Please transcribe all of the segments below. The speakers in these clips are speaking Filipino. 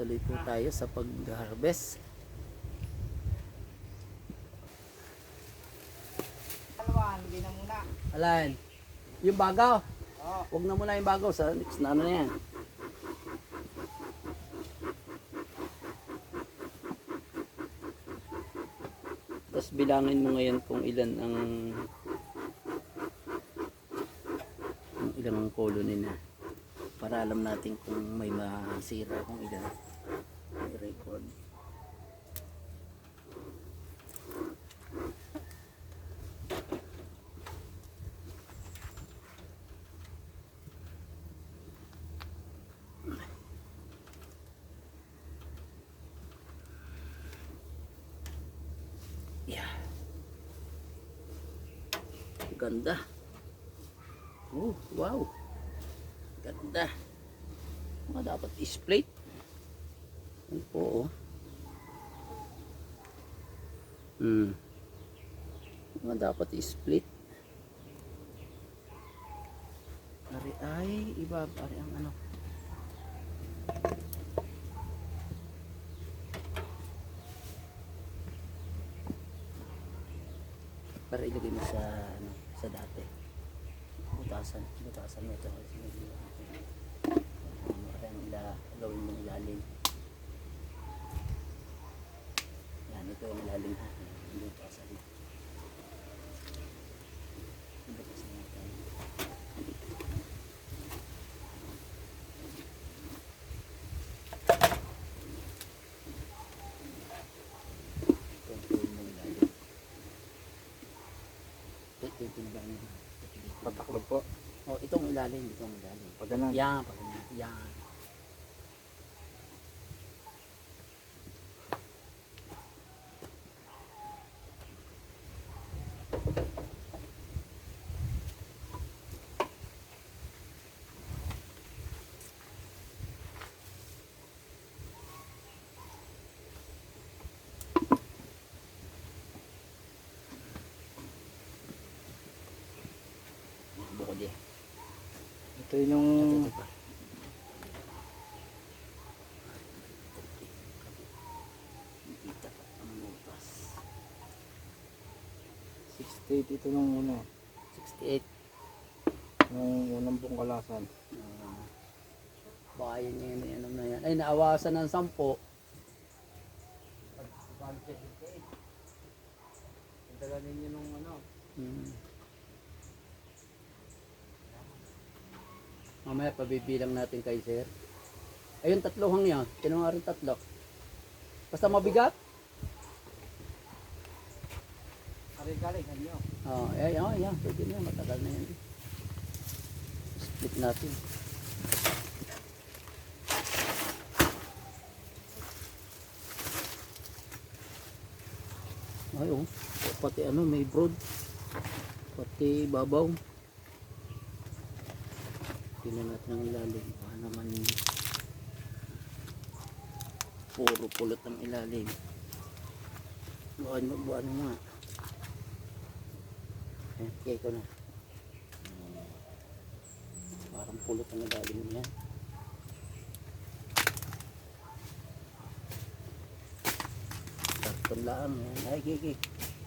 Tuloy-tuloy po tayo sa pag-harvest. Alan, yung bagaw. Oo. Huwag na muna yung bagaw sa next na ano na yan. Tapos bilangin mo ngayon kung ilan ang kung ilan ang colony na para alam natin kung may masira kung ilan may record. Yeah. Ganda. Oh, wow. Ganda. Mga dapat split. Yan po, oh. Hmm. Mga dapat split. Ari ay, iba, ari ang ano. para ilagay mo sa ano, sa dati. Butasan, butasan mo ito ano, ila, gawin mo ilalim. Yan, ito yung ilalim ha. Yung Butasan. Butasan natin. Ito yung gawin mo ilalim. Ito yung timbang niya. Pataklog po. Oh, itong ilalim, itong ilalim. Pag ganun. Yan, pag ganyan. Yan. Bukod eh. Ito yung ang. 68 ito nung una. 68. Nung unang bungkalasan. Uh, baka yun yun, ano na yan. Ay, naawasan ng 10. Dala ninyo nung ano. Hmm. Mamaya pabibilang natin kay sir. Ayun, tatlo hang yan. Kinuha rin tatlo. Basta mabigat. Kari-kari, kanyo. Oh, ay, oh, yan. Pwede na. Matagal na yan. Split natin. Ay, oh. Pati ano, may broad. Pati babaw. Natin ang ilalim. Baka naman puro pulot ang ilalim. Buwan mo, buwan mo nga. Ayan, kaya ko na. Parang pulot ang ilalim niya. Karton lang. Ayan. Ay, gigi.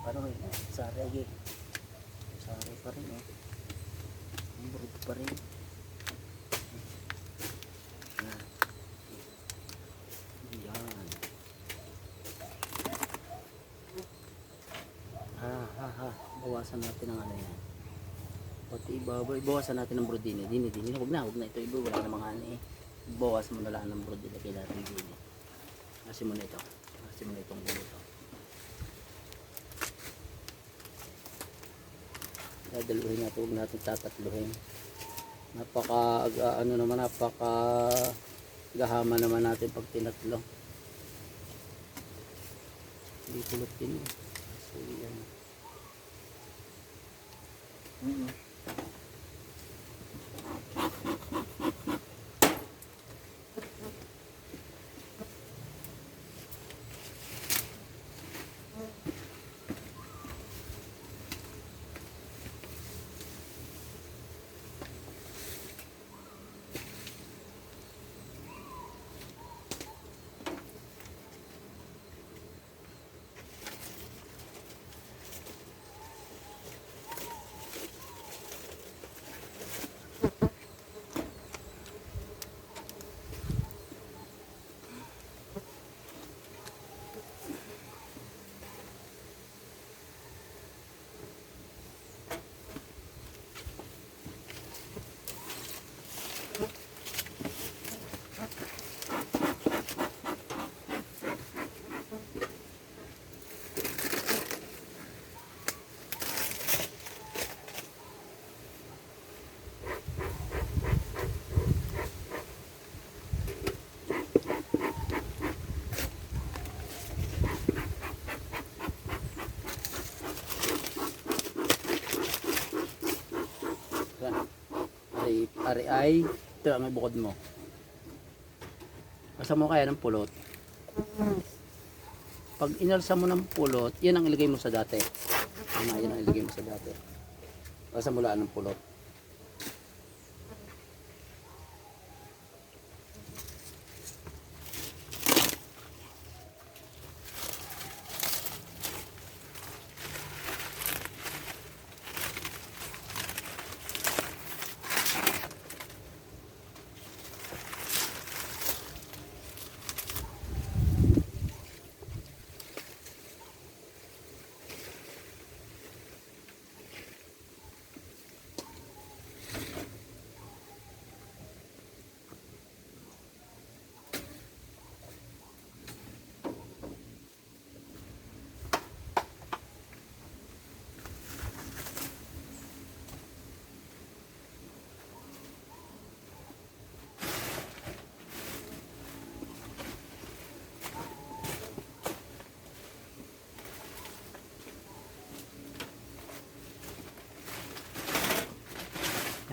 Paano eh? Sari, gigi. Sari pa rin. Ang burog pa rin. Ayan. Ayan. Ha, ha, ha. Bawasan natin ang ano yan. Pati ibabaw, ibawasan natin ang brodine. Dini, dini. Huwag na, huwag na ito. Iba, wala na mga ano eh. Bawas mo na lang ng brodine. Kailangan ng dini. Kasi mo na ito. Kasi mo na itong ito. Dadaluhin natin, huwag natin tatatluhin. Napaka, aga- ano naman, napaka gahama naman natin pag tinatlo. Hindi kulot din eh. So, yan. Mm-hmm. Ari ay ito may bukod mo. Basta mo kaya ng pulot. Pag inalsa mo ng pulot, yan ang ilagay mo sa dati. Yan ang ilagay mo sa dati. Basta mula ng pulot.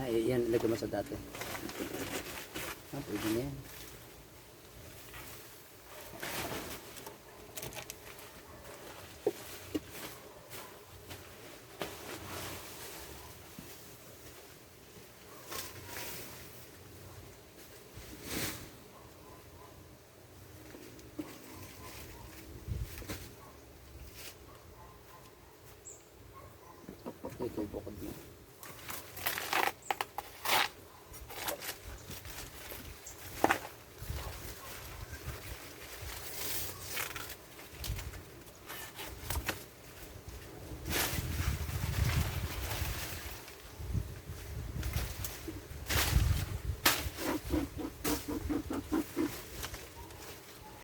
Yan, yan ilagay mo sa dati. Ah, pwede na yan. Ito yung bukod mo.